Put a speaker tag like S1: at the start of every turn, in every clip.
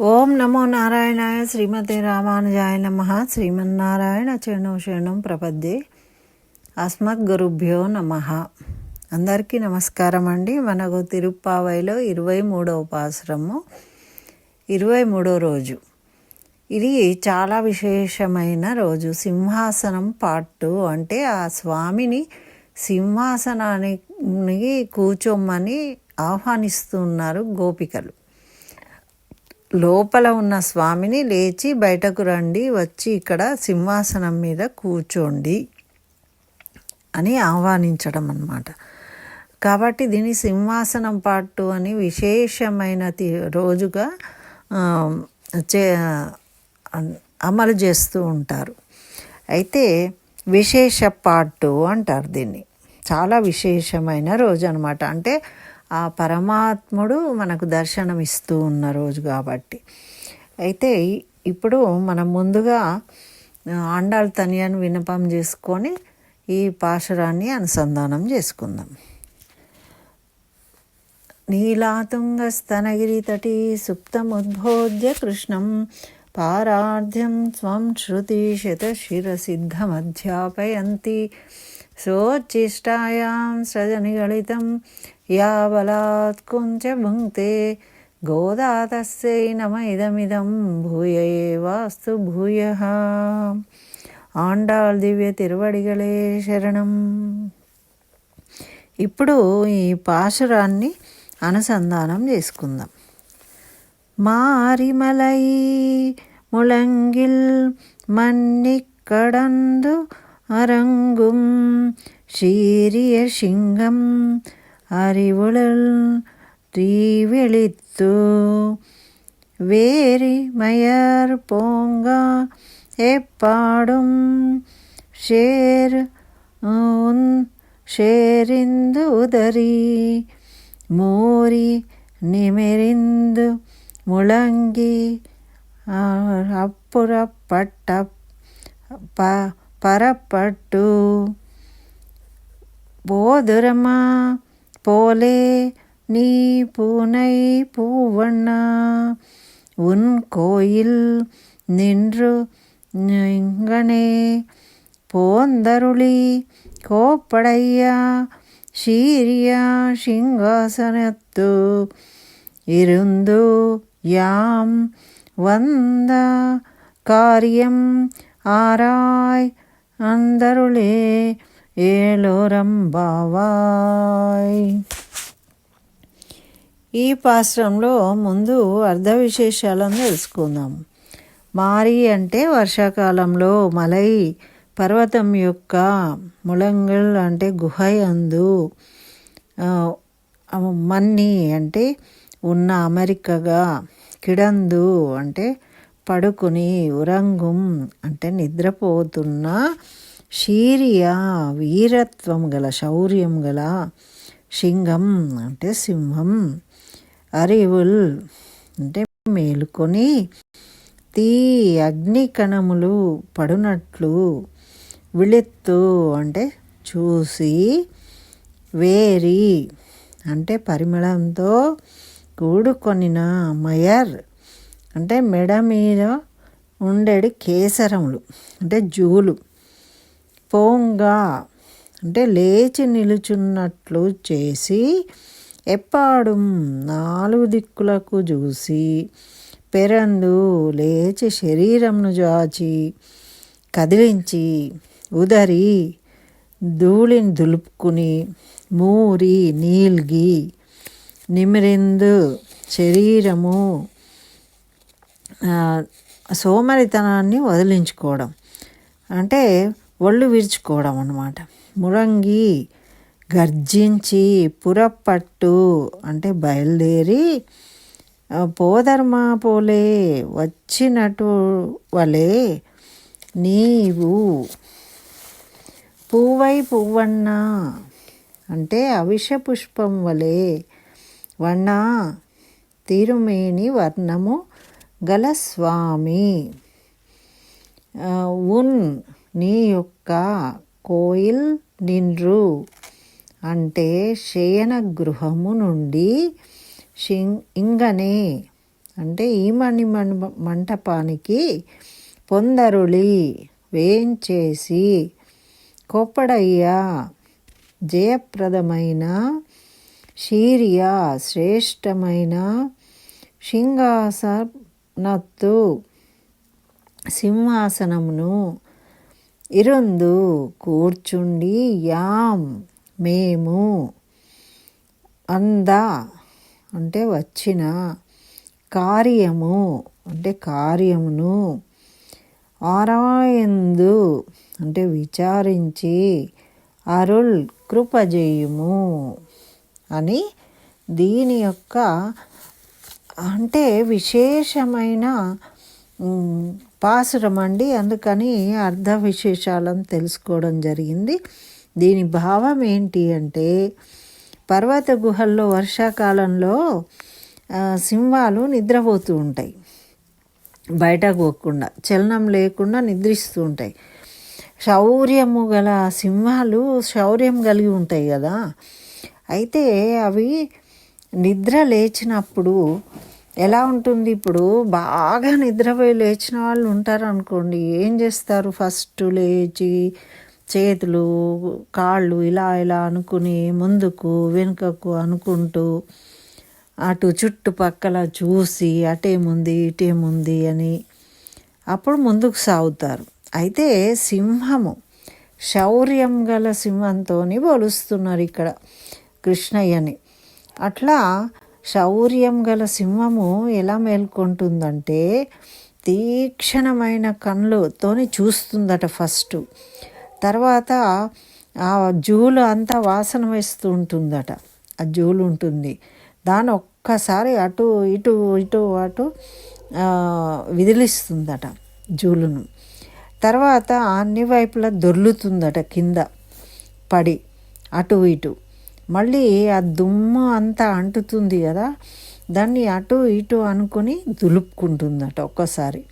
S1: ఓం నమో నారాయణాయ శ్రీమతి రామానుజాయ నమ. శ్రీమన్నారాయణ చరణం శరణం ప్రపద్యే. అస్మద్గురుభ్యో నమ. అందరికీ నమస్కారం అండి. మనకు తిరుప్పావైలో ఇరవై మూడవ పాసురము ఇరవై మూడో రోజు. ఇది చాలా విశేషమైన రోజు. సింహాసనం పాటు అంటే ఆ స్వామిని సింహాసనానికి కూర్చోమని ఆహ్వానిస్తున్నారు గోపికలు. లోపల ఉన్న స్వామిని లేచి బయటకు రండి వచ్చి ఇక్కడ సింహాసనం మీద కూర్చోండి అని ఆహ్వానించడం అన్నమాట. కాబట్టి దీని సింహాసనం పాటు అని విశేషమైన రోజుగా చే అమలు చేస్తూ ఉంటారు. అయితే విశేష పాటు అంటారు దీన్ని. చాలా విశేషమైన రోజు అనమాట అంటే ఆ పరమాత్ముడు మనకు దర్శనం ఇస్తూ ఉన్న రోజు కాబట్టి. అయితే ఇప్పుడు మనం ముందుగా ఆండాళ్ తనియాను వినపం చేసుకొని ఈ పాశురాన్ని అనుసంధానం చేసుకుందాం. నీలాతుంగస్తనగిరితటీ సుప్తముద్బోధ్య కృష్ణం పారార్ధ్యం స్వం శృతిశతశిరసిద్ధమధ్యాపయంతి సోచ్చిష్టాయాం సోచిష్టాయాం సజని గళితం యాబలాత్ కుంచ భుంక్తే గోదా తస్యై నమ ఇదమిదం భూయ ఏవాస్తు భూయ ఆండాళ్ దివ్య తిరువడిగలే శరణం ఇప్పుడు ఈ పాశురాన్ని అనుసంధానం చేసుకుందాం. మారిమలై ముళంగిల్ మన్నిక్కడందు അരങ്ങും ശീരിയ ശിങ്കം അറിവുളൽ തീവെളിത്തു. വേരി മയർ പോങ്ക എപ്പാടും ഷേർ ഷേരിന്തു ഉദറി മോരി നിമിരിന്തു മുളങ്കി അപ്പുറപ്പെട്ട പ பரப்பட்டு. போதுரமா போலே நீ பூனை பூவண்ணா. உன் கோயில் நின்று எங்கனே போந்தருளி கோப்படையா சீரியா சிங்காசனத்து. இருந்து யாம் வந்த காரியம் ஆராய் అందరులే ఏలోరంబావాయ్ ఈ పాశ్రంలో ముందు అర్ధ విశేషాలను తెలుసుకుందాం. మారి అంటే వర్షాకాలంలో మలై పర్వతం యొక్క ముళంగల్ అంటే గుహ అందు మన్ని అంటే ఉన్న అమెరికగా కిడందు అంటే పడుకుని ఉరంగుం అంటే నిద్రపోతున్న శీర్య వీరత్వం గల శౌర్యం గల సింగం అంటే సింహం. అరివుల్ అంటే మేలుకొని తీ అగ్ని కణములు పడునట్లు విళిత్తు అంటే చూసి వేరి అంటే పరిమళంతో కూడుకొనిన మయర్ అంటే మెడ మీద ఉండేది కేసరములు అంటే జూలు పోంగా అంటే లేచి నిలుచున్నట్లు చేసి ఎప్పాడు నాలుగు దిక్కులకు చూసి పెరందు లేచి శరీరంను జాచి కదిలించి ఉదరి ధూళిని దులుపుకుని మూరి నీల్గి నిమిరిందు శరీరము సోమరితనాన్ని వదిలించుకోవడం. అంటే ఒళ్ళు విరుచుకోవడం అన్నమాట. మురంగి గర్జించి పురపట్టు అంటే బయలుదేరి ఆ, పోదర్మా పోలే వచ్చినట్టు వలే నీవు పువ్వై పువ్వన్న అంటే అవిష పుష్పం వలె వన్న తిరుమేని వర్ణము గల స్వామి ఉన్ నీ యొక్క కోయిల్ నిండ్రు అంటే శయన గృహము నుండి షింగ్ ఇంగనే అంటే ఈ మణి మంటపానికి పొందరుళి వేయించేసి కొప్పడయ్య జయప్రదమైన శీర్య శ్రేష్టమైన నత్తు సింహాసనమును ఇరందు కూర్చుండి యాం మేము అంద అంటే వచ్చిన కార్యము అంటే కార్యమును ఆరాయందు అంటే విచారించి అరుల్ కృపజేయుము అని దీని యొక్క అంటే విశేషమైన పాసురం అండి. అందుకని అర్ధ విశేషాలను తెలుసుకోవడం జరిగింది. దీని భావం ఏంటి అంటే పర్వత గుహల్లో వర్షాకాలంలో సింహాలు నిద్రపోతూ ఉంటాయి. బయటకు పోకుండా చలనం లేకుండా నిద్రిస్తూ ఉంటాయి. శౌర్యము గల సింహాలు శౌర్యం కలిగి ఉంటాయి కదా. అయితే అవి నిద్ర లేచినప్పుడు ఎలా ఉంటుంది? ఇప్పుడు బాగా నిద్రపోయి లేచిన వాళ్ళు ఉంటారు అనుకోండి ఏం చేస్తారు? ఫస్ట్ లేచి చేతులు కాళ్ళు ఇలా ఇలా అనుకుని ముందుకు వెనుకకు అనుకుంటూ అటు చుట్టుపక్కల చూసి అటేముంది ఇటేముంది అని అప్పుడు ముందుకు సాగుతారు. అయితే సింహము శౌర్యం గల సింహంతో పోలుస్తున్నారు ఇక్కడ కృష్ణయ్యని. అట్లా శౌర్యం గల సింహము ఎలా మేల్కొంటుందంటే తీక్షణమైన కళ్ళుతోని చూస్తుందట ఫస్ట్. తర్వాత ఆ జూలు అంతా వాసన వేస్తూ ఉంటుందట ఆ జూలు ఉంటుంది. దాని ఒక్కసారి అటు ఇటు ఇటు అటు విదిలిస్తుందట జూలును. తర్వాత అన్ని వైపులా దొర్లుతుందట కింద పడి అటు ఇటు. మళ్ళీ ఆ దుమ్ము అంతా అంటుతుంది కదా దాన్ని అటు ఇటు అనుకుని దులుపుకుంటుందట ఒక్కసారి.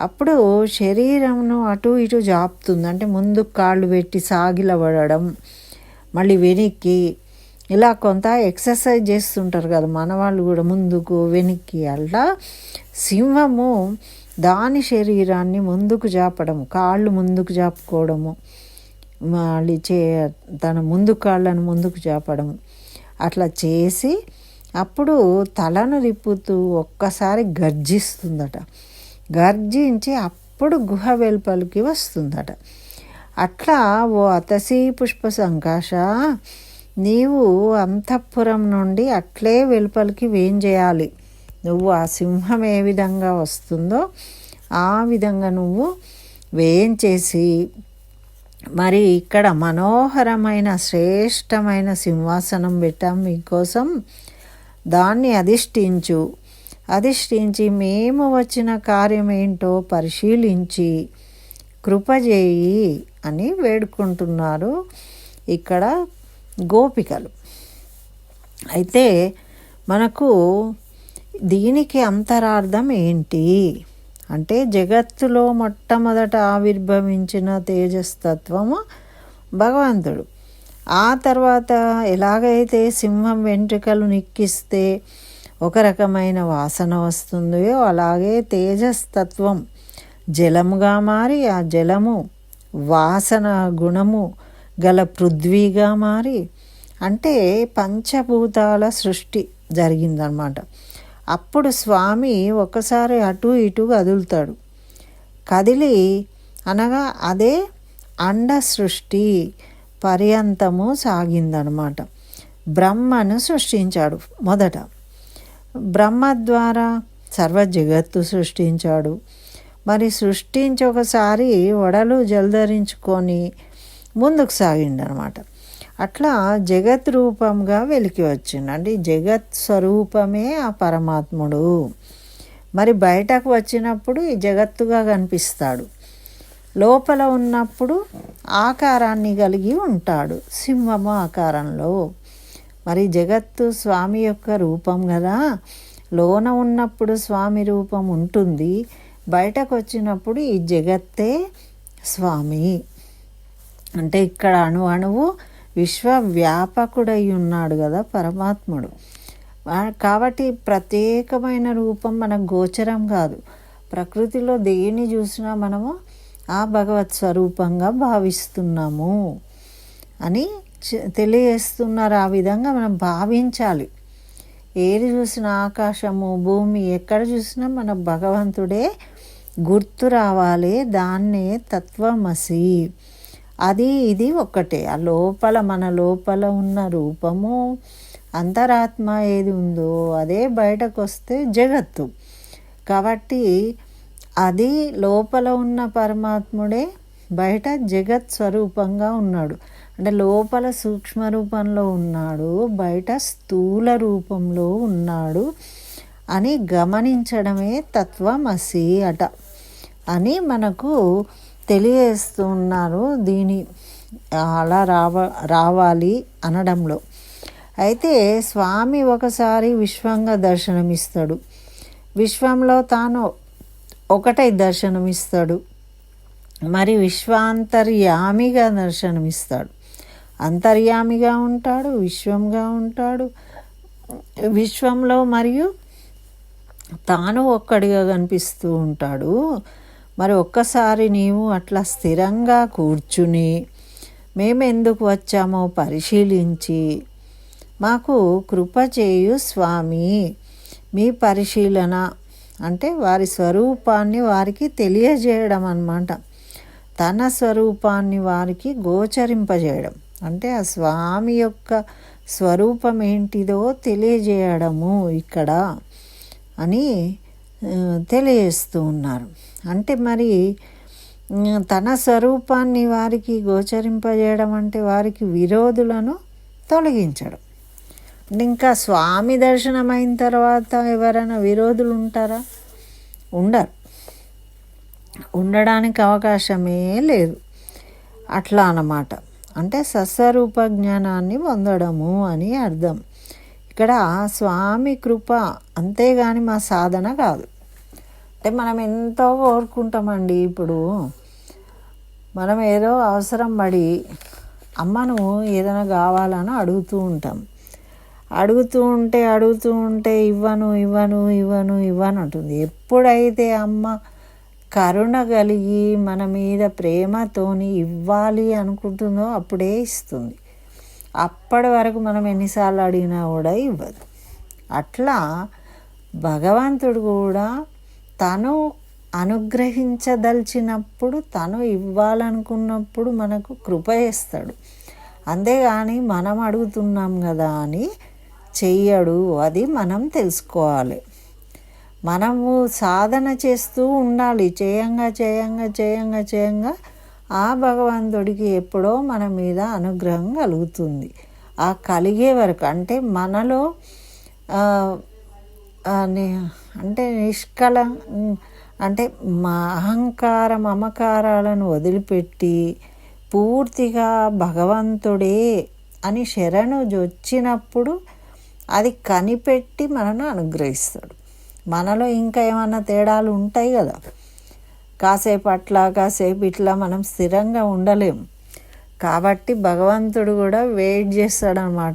S1: అప్పుడు శరీరంను అటు ఇటు జాపుతుంది. అంటే ముందు కాళ్ళు పెట్టి సాగిలబడడం మళ్ళీ వెనక్కి ఇలా కొంత ఎక్సర్సైజ్ చేస్తుంటారు కదా మనవాళ్ళు కూడా ముందుకు వెనక్కి అలా. సింహము దాని శరీరాన్ని ముందుకు జాపడము కాళ్ళు ముందుకు జాపుకోవడము మళ్ళీ చే తన ముందు కాళ్ళను ముందుకు చేపడం. అట్లా చేసి అప్పుడు తలను రిప్పుతూ ఒక్కసారి గర్జిస్తుందట. గర్జించి అప్పుడు గుహ వెలుపలికి వస్తుందట. అట్లా ఓ అతసి పుష్ప సంకాశ నీవు అంతఃపురం నుండి అట్లే వెలుపలికి వేం చేయాలి? నువ్వు ఆ సింహం ఏ విధంగా వస్తుందో ఆ విధంగా నువ్వు వేయించేసి మరి ఇక్కడ మనోహరమైన శ్రేష్టమైన సింహాసనం పెట్టాం మీకోసం. దాన్ని అధిష్ఠించు. అధిష్ఠించి మేము వచ్చిన కార్యం ఏంటో పరిశీలించి కృపజేయి అని వేడుకుంటున్నారు ఇక్కడ గోపికలు. అయితే మనకు దీనికి అంతరార్థం ఏంటి? అంటే జగత్తులో మొట్టమొదట ఆవిర్భవించిన తేజస్తత్వము భగవంతుడు. ఆ తర్వాత ఎలాగైతే సింహం వెంట్రుకలు నిక్కిస్తే ఒక రకమైన వాసన వస్తుందో అలాగే తేజస్తత్వం జలముగా మారి ఆ జలము వాసన గుణము గల పృథ్వీగా మారి అంటే పంచభూతాల సృష్టి జరిగిందనమాట. అప్పుడు స్వామి ఒకసారి అటు ఇటు కదులుతాడు. కదిలి అనగా అదే అండ సృష్టి పర్యంతము సాగిందనమాట. బ్రహ్మను సృష్టించాడు మొదట. బ్రహ్మ ద్వారా సర్వ జగత్తు సృష్టించాడు. మరి సృష్టించి ఒకసారి వడలు జలధరించుకొని ముందుకు సాగిండనమాట అట్లా జగత్ రూపంగా వెలికి వచ్చిండు. అంటే జగత్ స్వరూపమే ఆ పరమాత్ముడు. మరి బయటకు వచ్చినప్పుడు ఈ జగత్తుగా కనిపిస్తాడు. లోపల ఉన్నప్పుడు ఆకారాన్ని కలిగి ఉంటాడు. సింహము ఆకారంలో. మరి జగత్తు స్వామి యొక్క రూపం కదా. లోన ఉన్నప్పుడు స్వామి రూపం ఉంటుంది. బయటకు వచ్చినప్పుడు ఈ జగత్తే స్వామి. అంటే ఇక్కడ అణు అణువు విశ్వవ్యాపకుడై ఉన్నాడు కదా పరమాత్ముడు. కాబట్టి ప్రత్యేకమైన రూపం మనకు గోచరం కాదు. ప్రకృతిలో దేన్ని చూసినా మనము ఆ భగవత్ స్వరూపంగా భావిస్తున్నాము అని తెలియజేస్తున్నారు. ఆ విధంగా మనం భావించాలి. ఏది చూసినా ఆకాశము భూమి ఎక్కడ చూసినా మన భగవంతుడే గుర్తు రావాలి. దాన్నే తత్వమసి. అది ఇది ఒక్కటే. ఆ లోపల మన లోపల ఉన్న రూపము అంతరాత్మ ఏది ఉందో అదే బయటకు వస్తే జగత్తు. కాబట్టి అది లోపల ఉన్న పరమాత్ముడే బయట జగత్ స్వరూపంగా ఉన్నాడు. అంటే లోపల సూక్ష్మ రూపంలో ఉన్నాడు బయట స్థూల రూపంలో ఉన్నాడు అని గమనించడమే తత్వమసి అట అని మనకు తెలియజేస్తున్నారు. దీని అలా రావ రావాలి అనడంలో. అయితే స్వామి ఒకసారి విశ్వంగా దర్శనమిస్తాడు. విశ్వంలో తాను ఒకటై దర్శనమిస్తాడు. మరి విశ్వాంతర్యామిగా దర్శనమిస్తాడు. అంతర్యామిగా ఉంటాడు విశ్వంగా ఉంటాడు. విశ్వంలో మరియు తాను ఒక్కడిగా కనిపిస్తూ ఉంటాడు. మరి ఒక్కసారి నీవు అట్లా స్థిరంగా కూర్చుని మేము ఎందుకు వచ్చామో పరిశీలించి మాకు కృప చేయు స్వామి. మీ పరిశీలన అంటే వారి స్వరూపాన్ని వారికి తెలియజేయడం అన్నమాట. తన స్వరూపాన్ని వారికి గోచరింపజేయడం. అంటే ఆ స్వామి యొక్క స్వరూపం ఏంటిదో తెలియజేయడము ఇక్కడ అని తెలియజేస్తూ ఉన్నారు. అంటే మరి తన స్వరూపాన్ని వారికి గోచరింపజేయడం అంటే వారికి విరోధులను తొలగించడం. ఇంకా స్వామి దర్శనం అయిన తర్వాత ఎవరైనా విరోధులు ఉంటారా? ఉండరు. ఉండడానికి అవకాశమే లేదు. అట్లా అన్నమాట. అంటే సస్వరూప జ్ఞానాన్ని పొందడము అని అర్థం. ఇక్కడ స్వామి కృప అంతేగాని మా సాధన కాదు. అంటే మనం ఎంతో కోరుకుంటామండి ఇప్పుడు. మనం ఏదో అవసరం పడి అమ్మను ఏదైనా కావాలని అడుగుతూ ఉంటాం. అడుగుతూ ఉంటే అడుగుతూ ఉంటే ఇవ్వను ఇవ్వను ఇవ్వను ఇవ్వను అంటుంది. ఎప్పుడైతే అమ్మ కరుణ కలిగి మన మీద ప్రేమతోని ఇవ్వాలి అనుకుంటుందో అప్పుడే ఇస్తుంది. అప్పటి వరకు మనం ఎన్నిసార్లు అడిగినా కూడా ఇవ్వదు. అట్లా భగవంతుడు కూడా తను అనుగ్రహించదలిచినప్పుడు తను ఇవ్వాలనుకున్నప్పుడు మనకు కృప చేస్తాడు అంతేగాని మనం అడుగుతున్నాం కదా అని చెయ్యడు. అది మనం తెలుసుకోవాలి. మనము సాధన చేస్తూ ఉండాలి. చేయంగా చేయంగా చేయంగా చేయంగా ఆ భగవంతుడికి ఎప్పుడో మన మీద అనుగ్రహం కలుగుతుంది. ఆ కలిగే వరకు అంటే మనలో అంటే నిష్కళం అంటే మా అహంకార మమకారాలను వదిలిపెట్టి పూర్తిగా భగవంతుడే అని శరణు వచ్చినప్పుడు అది కనిపెట్టి మనను అనుగ్రహిస్తాడు. మనలో ఇంకా ఏమన్నా తేడాలు ఉంటాయి కదా? కాసేపు అట్లా కాసేపు ఇట్లా మనం స్థిరంగా ఉండలేము కాబట్టి భగవంతుడు కూడా వెయిట్ చేస్తాడనమాట.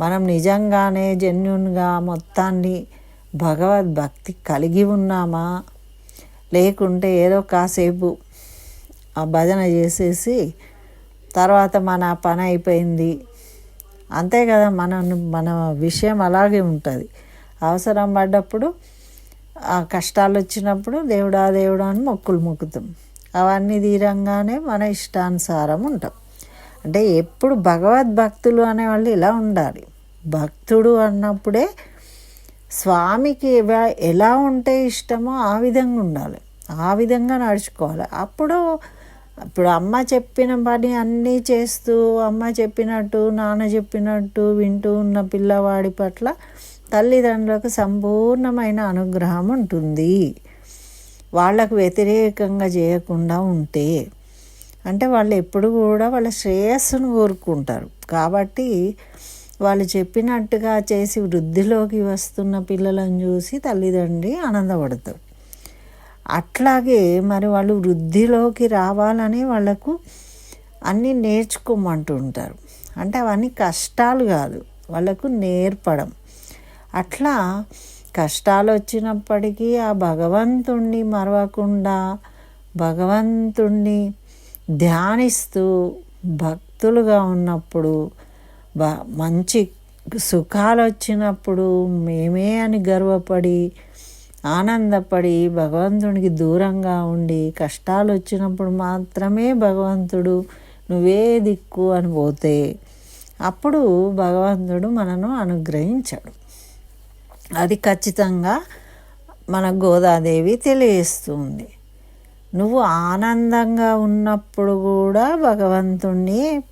S1: మనం నిజంగానే జెన్యున్గా మొత్తాన్ని భగవద్భక్తి కలిగి ఉన్నామా? లేకుంటే ఏదో కాసేపు ఆ భజన చేసేసి తర్వాత మన పని అయిపోయింది. అంతే కదా మన మన విషయం అలాగే ఉంటుంది. అవసరం పడ్డప్పుడు ఆ కష్టాలు వచ్చినప్పుడు దేవుడా దేవుడా అని మొక్కులు మొక్కుతాం. అవన్నీ తీరంగానే మన ఇష్టానుసారం ఉంటాం. అంటే ఎప్పుడు భగవద్భక్తులు అనేవాళ్ళు ఇలా ఉండాలి. భక్తుడు అన్నప్పుడే స్వామికి ఎలా ఉంటే ఇష్టమో ఆ విధంగా ఉండాలి. ఆ విధంగా నడుచుకోవాలి. అప్పుడు ఇప్పుడు అమ్మ చెప్పిన పని అన్నీ చేస్తూ అమ్మ చెప్పినట్టు నాన్న చెప్పినట్టు వింటూ ఉన్న పిల్లవాడి పట్ల తల్లిదండ్రులకు సంపూర్ణమైన అనుగ్రహం ఉంటుంది. వాళ్ళకు వ్యతిరేకంగా చేయకుండా ఉంటే. అంటే వాళ్ళు ఎప్పుడు కూడా వాళ్ళ శ్రేయస్సును కోరుకుంటారు. కాబట్టి వాళ్ళు చెప్పినట్టుగా చేసి వృద్ధిలోకి వస్తున్న పిల్లలను చూసి తల్లిదండ్రి ఆనందపడతారు. అట్లాగే మరి వాళ్ళు వృద్ధిలోకి రావాలని వాళ్ళకు అన్నీ నేర్చుకోమంటుంటారు. అంటే అవన్నీ కష్టాలు కాదు వాళ్ళకు నేర్పడం. అట్లా కష్టాలు వచ్చినప్పటికీ ఆ భగవంతుణ్ణి మరవకుండా భగవంతుణ్ణి ధ్యానిస్తూ భక్తులుగా ఉన్నప్పుడు మంచి సుఖాలు వచ్చినప్పుడు మేమే అని గర్వపడి ఆనందపడి భగవంతునికి దూరంగా ఉండి కష్టాలు వచ్చినప్పుడు మాత్రమే భగవంతుడు నువ్వే దిక్కు అని పోతే అప్పుడు భగవంతుడు మనను అనుగ్రహించాడు. అది ఖచ్చితంగా మన గోదాదేవి తెలియజేస్తుంది. నువ్వు ఆనందంగా ఉన్నప్పుడు కూడా భగవంతుణ్ణి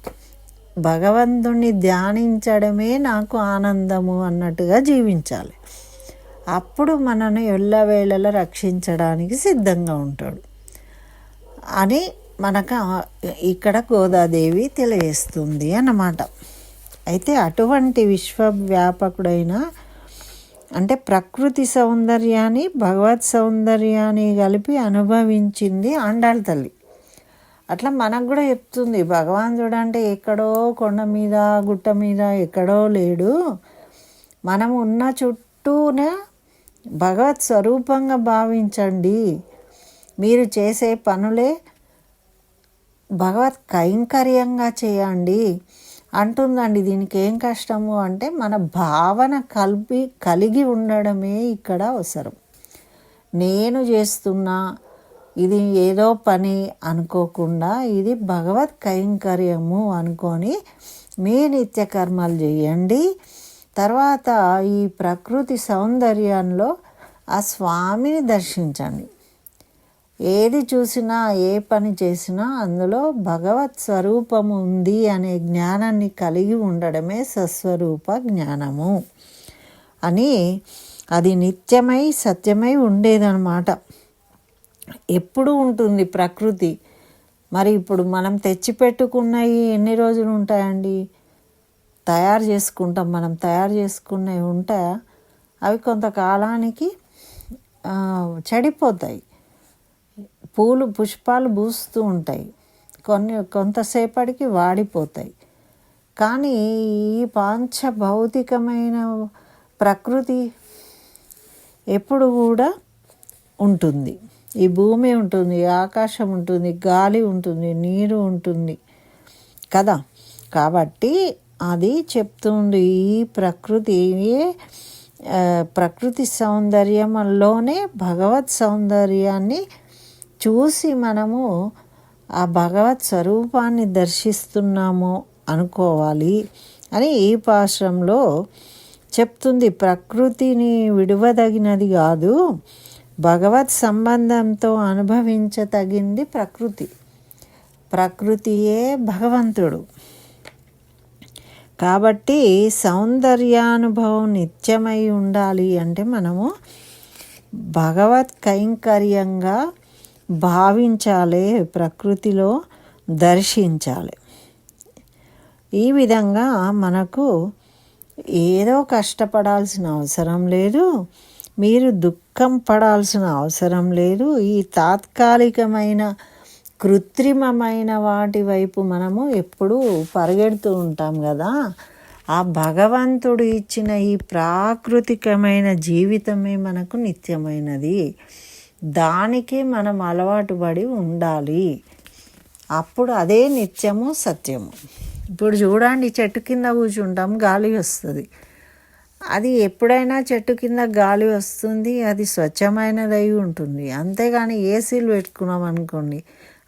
S1: భగవంతుణ్ణి ధ్యానించడమే నాకు ఆనందము అన్నట్టుగా జీవించాలి. అప్పుడు మనను ఎల్లవేళలా రక్షించడానికి సిద్ధంగా ఉంటాడు అని మనకు ఇక్కడ గోదాదేవి తెలియజేస్తుంది అన్నమాట. అయితే అటువంటి విశ్వవ్యాపకుడైన అంటే ప్రకృతి సౌందర్యాన్ని భగవత్ సౌందర్యాన్ని కలిపి అనుభవించింది ఆండాళ్ళ తల్లి. అట్లా మనకు కూడా చెప్తుంది భగవాన్ అంటే ఎక్కడో కొండ మీద గుట్ట మీద ఎక్కడో లేడు. మనం ఉన్న చుట్టూన భగవత్ స్వరూపంగా భావించండి. మీరు చేసే పనులే భగవత్ కైంకర్యంగా చేయండి. అంటుందండి దీనికి ఏం కష్టము అంటే మన భావన కలిపి కలిగి ఉండడమే ఇక్కడ అవసరం. నేను చేస్తున్నా ఇది ఏదో పని అనుకోకుండా ఇది భగవత్ కైంకర్యము అనుకొని మీ నిత్య కర్మలు చేయండి. తర్వాత ఈ ప్రకృతి సౌందర్యంలో ఆ స్వామిని దర్శించండి. ఏది చూసినా ఏ పని చేసినా అందులో భగవత్ స్వరూపము ఉంది అనే జ్ఞానాన్ని కలిగి ఉండడమే సస్వరూప జ్ఞానము. అని అది నిత్యమై సత్యమై ఉండేదన్నమాట. ఎప్పుడు ఉంటుంది ప్రకృతి? మరి ఇప్పుడు మనం తెచ్చిపెట్టుకున్నవి ఎన్ని రోజులు ఉంటాయండి? తయారు చేసుకుంటాం మనం తయారు చేసుకున్నవి ఉంటాయా? అవి కొంతకాలానికి చెడిపోతాయి. పూలు పుష్పాలు పూస్తూ ఉంటాయి. కొన్ని కొంతసేపటికి వాడిపోతాయి. కానీ ఈ పాంచ భౌతికమైన ప్రకృతి ఎప్పుడు కూడా ఉంటుంది. ఈ భూమి ఉంటుంది ఆకాశం ఉంటుంది గాలి ఉంటుంది నీరు ఉంటుంది. కదా? కాబట్టి అది చెప్తుంది ఈ ప్రకృతి ప్రకృతి సౌందర్యంలోనే భగవత్ సౌందర్యాన్ని చూసి మనము ఆ భగవత్ స్వరూపాన్ని దర్శిస్తున్నాము అనుకోవాలి అని ఈ పాశ్రంలో చెప్తుంది. ప్రకృతిని విడువదగినది కాదు భగవత్ సంబంధంతో అనుభవించతగింది ప్రకృతి. ప్రకృతియే భగవంతుడు. కాబట్టి సౌందర్యానుభవం నిత్యమై ఉండాలి అంటే మనము భగవత్ కైంకర్యంగా భావించాలి ప్రకృతిలో దర్శించాలి. ఈ విధంగా మనకు ఏదో కష్టపడాల్సిన అవసరం లేదు. మీరు దుఃఖం పడాల్సిన అవసరం లేదు. ఈ తాత్కాలికమైన కృత్రిమమైన వాటి వైపు మనము ఎప్పుడూ పరిగెడుతూ ఉంటాం కదా. ఆ భగవంతుడు ఇచ్చిన ఈ ప్రాకృతికమైన జీవితమే మనకు నిత్యమైనది. దానికి మనం అలవాటు పడి ఉండాలి. అప్పుడు అదే నిత్యము సత్యము. ఇప్పుడు చూడండి చెట్టు కింద కూర్చుంటాం గాలి వస్తుంది. అది ఎప్పుడైనా చెట్టు కింద గాలి వస్తుంది అది స్వచ్ఛమైనదై ఉంటుంది. అంతేగాని ఏసీలు పెట్టుకున్నాం అనుకోండి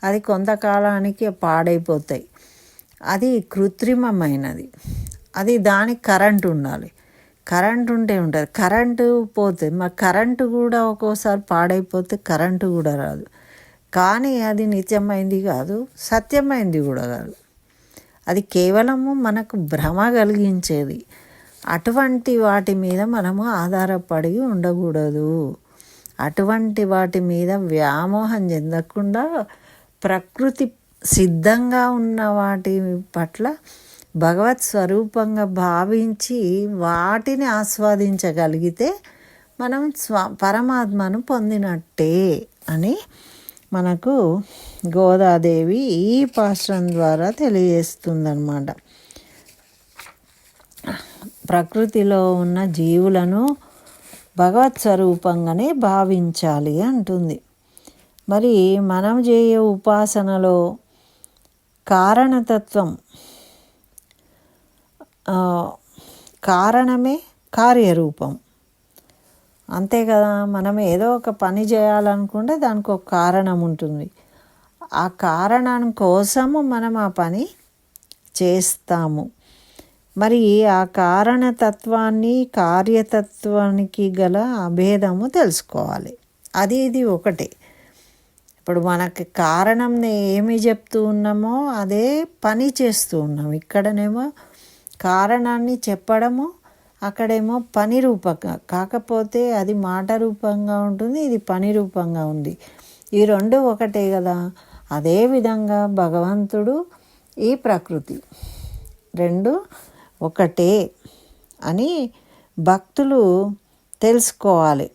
S1: అది కొంతకాలానికి పాడైపోతాయి. అది కృత్రిమమైనది. అది దానికి కరెంట్ ఉండాలి. కరెంట్ ఉంటే ఉంటుంది. కరెంటు పోతే మరి కరెంటు కూడా ఒక్కోసారి పాడైపోతే కరెంటు కూడా రాదు. కానీ అది నిత్యమైంది కాదు సత్యమైంది కూడా కాదు. అది కేవలము మనకు భ్రమ కలిగించేది. అటువంటి వాటి మీద మనము ఆధారపడి ఉండకూడదు. అటువంటి వాటి మీద వ్యామోహం చెందకుండా ప్రకృతి సిద్ధంగా ఉన్న వాటి పట్ల భగవత్ స్వరూపంగా భావించి వాటిని ఆస్వాదించగలిగితే మనం స్వ పరమాత్మను పొందినట్టే అని మనకు గోదాదేవి ఈ పాశ్రం ద్వారా తెలియజేస్తుందన్నమాట. ప్రకృతిలో ఉన్న జీవులను భగవత్ స్వరూపంగానే భావించాలి అంటుంది. మరి మనం చేయే ఉపాసనలో కారణతత్వం కారణమే కార్యరూపం. అంతే కదా మనం ఏదో ఒక పని చేయాలనుకుంటే దానికి ఒక కారణం ఉంటుంది. ఆ కారణం కోసము మనం ఆ పని చేస్తాము. మరి ఆ కారణతత్వాన్ని కార్యతత్వానికి గల అభేదము తెలుసుకోవాలి. అది ఇది ఒకటే. ఇప్పుడు మనకి కారణం ఏమి చెప్తూ ఉన్నామో అదే పని చేస్తూ ఉన్నాం. ఇక్కడనేమో కారణాన్ని చెప్పడము అక్కడేమో పని రూపంగా కాకపోతే అది మాట రూపంగా ఉంటుంది ఇది పని రూపంగా ఉంది. ఈ రెండు ఒకటే కదా. అదేవిధంగా భగవంతుడు ఈ ప్రకృతి. రెండు ఒకటే అని భక్తులు తెలుసుకోవాలి.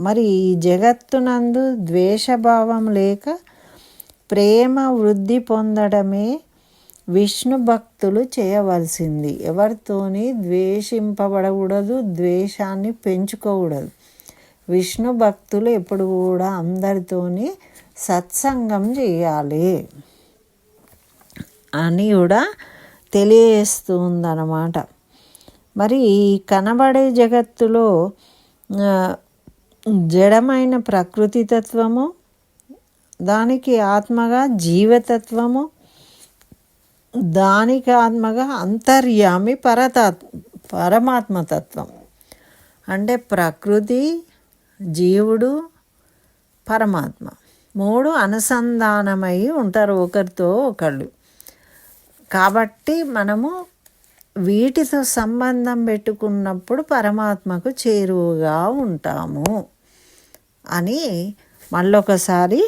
S1: మరి ఈ జగత్తునందు ద్వేషభావం లేక ప్రేమ వృద్ధి పొందడమే విష్ణు భక్తులు చేయవలసింది. ఎవరితోని ద్వేషింపబడకూడదు ద్వేషాన్ని పెంచుకోకూడదు. విష్ణు భక్తులు ఎప్పుడు కూడా అందరితోని సత్సంగం చేయాలి. అని కూడా తెలియజేస్తుందన్నమాట. మరి కనబడే జగత్తులో జడమైన ప్రకృతి తత్వము దానికి ఆత్మగా జీవతత్వము దానికి ఆత్మగా అంతర్యామి పరతత్ పరమాత్మతత్వం అంటే ప్రకృతి జీవుడు పరమాత్మ. మూడు అనుసంధానమై ఉంటారు ఒకరితో ఒకళ్ళు. కాబట్టి మనము వీటితో సంబంధం పెట్టుకున్నప్పుడు పరమాత్మకు చేరువుగా ఉంటాము అని మళ్ళొకసారి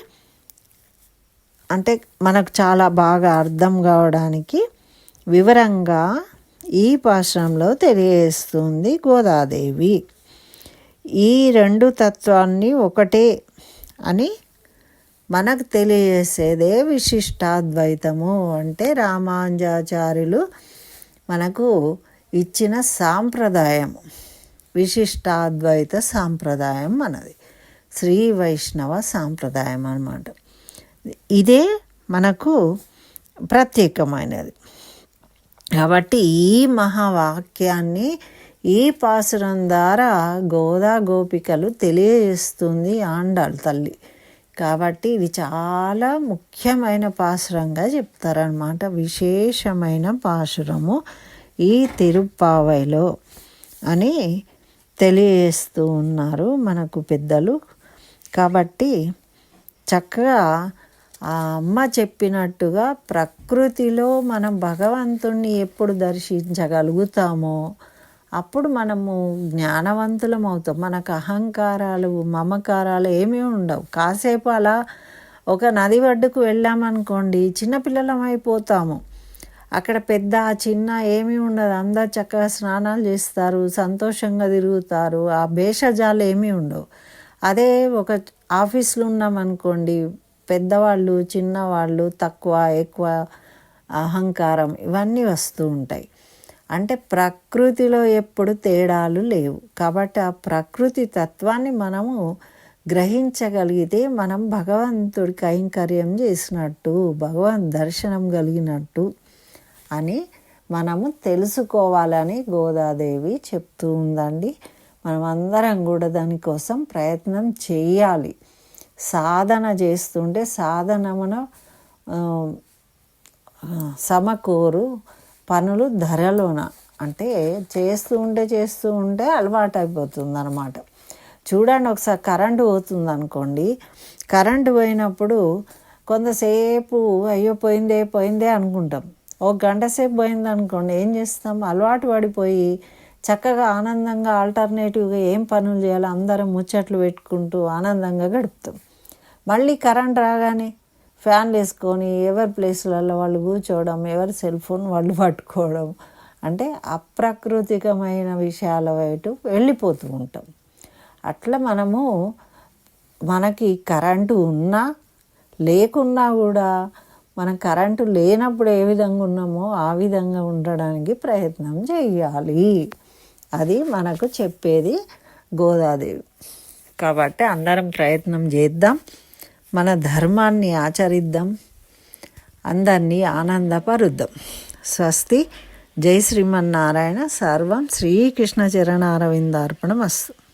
S1: అంటే మనకు చాలా బాగా అర్థం కావడానికి వివరంగా ఈ పాశ్రంలో తెలియజేస్తుంది గోదాదేవి. ఈ రెండు తత్వాన్ని ఒకటే అని మనకు తెలియజేసేదే విశిష్టాద్వైతము అంటే రామాంజాచార్యులు మనకు ఇచ్చిన సాంప్రదాయం విశిష్టాద్వైత సాంప్రదాయం మనది. శ్రీ వైష్ణవ సాంప్రదాయం అన్నమాట. ఇదే మనకు ప్రత్యేకమైనది. కాబట్టి ఈ మహావాక్యాన్ని ఈ పాసురం ద్వారా గోదా గోపికలు తెలియజేస్తుంది ఆండాள் తల్లి. కాబట్టి ఇది చాలా ముఖ్యమైన పాసురంగా చెప్తారనమాట విశేషమైన పాసురము ఈ తిరుప్పావైలో అని తెలియజేస్తూ ఉన్నారు మనకు పెద్దలు. కాబట్టి చక్కగా ఆ అమ్మ చెప్పినట్టుగా ప్రకృతిలో మనం భగవంతుణ్ణి ఎప్పుడు దర్శించగలుగుతామో అప్పుడు మనము జ్ఞానవంతులం అవుతాం. మనకు అహంకారాలు మమకారాలు ఏమీ ఉండవు. కాసేపు అలా ఒక నది ఒడ్డుకు వెళ్ళామనుకోండి చిన్నపిల్లలం అయిపోతాము. అక్కడ పెద్ద చిన్న ఏమీ ఉండదు. అందరు చక్కగా స్నానాలు చేస్తారు సంతోషంగా తిరుగుతారు. ఆ భేషజాలు ఏమీ ఉండవు. అదే ఒక ఆఫీస్లో ఉన్నామనుకోండి పెద్దవాళ్ళు చిన్నవాళ్ళు తక్కువ ఎక్కువ అహంకారం ఇవన్నీ వస్తూ ఉంటాయి. అంటే ప్రకృతిలో ఎప్పుడు తేడాలు లేవు. కాబట్టి ఆ ప్రకృతి తత్వాన్ని మనము గ్రహించగలిగితే మనం భగవంతుడి కైంకర్యం చేసినట్టు భగవాన్ దర్శనం కలిగినట్టు అని మనము తెలుసుకోవాలని గోదాదేవి చెప్తూ ఉందండి. మనం అందరం కూడా దానికోసం ప్రయత్నం చేయాలి. సాధన చేస్తుంటే సాధనమున సమకూరు పనులు ధరలోన అంటే చేస్తూ ఉంటే చేస్తూ ఉంటే అలవాటు అయిపోతుంది అనమాట చూడండి ఒకసారి కరెంటు పోతుంది అనుకోండి కరెంటు పోయినప్పుడు కొంతసేపు అయ్యో పోయిందే పోయిందే అనుకుంటాం. ఒక గంట సేపు పోయింది అనుకోండి ఏం చేస్తాం? అలవాటు పడిపోయి చక్కగా ఆనందంగా ఆల్టర్నేటివ్గా ఏం పనులు చేయాలో అందరం ముచ్చట్లు పెట్టుకుంటూ ఆనందంగా గడుపుతాం. మళ్ళీ కరెంట్ రాగానే ఫ్యాన్లు వేసుకొని ఎవరి ప్లేస్లలో వాళ్ళు కూర్చోవడం ఎవరి సెల్ ఫోన్ వాళ్ళు పట్టుకోవడం అంటే అప్రాకృతికమైన విషయాల వైపు వెళ్ళిపోతూ ఉంటాం. అట్లా మనము మనకి కరెంటు ఉన్నా లేకున్నా కూడా మనం కరెంటు లేనప్పుడు ఏ విధంగా ఉన్నామో ఆ విధంగా ఉండడానికి ప్రయత్నం చేయాలి. అది మనకు చెప్పేది గోదాదేవి. కాబట్టి అందరం ప్రయత్నం చేద్దాం. మన ధర్మాన్ని ఆచరిద్దాం. అందరినీ ఆనందపరుద్దాం. స్వస్తి. జై శ్రీమన్నారాయణ. సర్వం శ్రీకృష్ణ చరణారవిందార్పణం అస్తు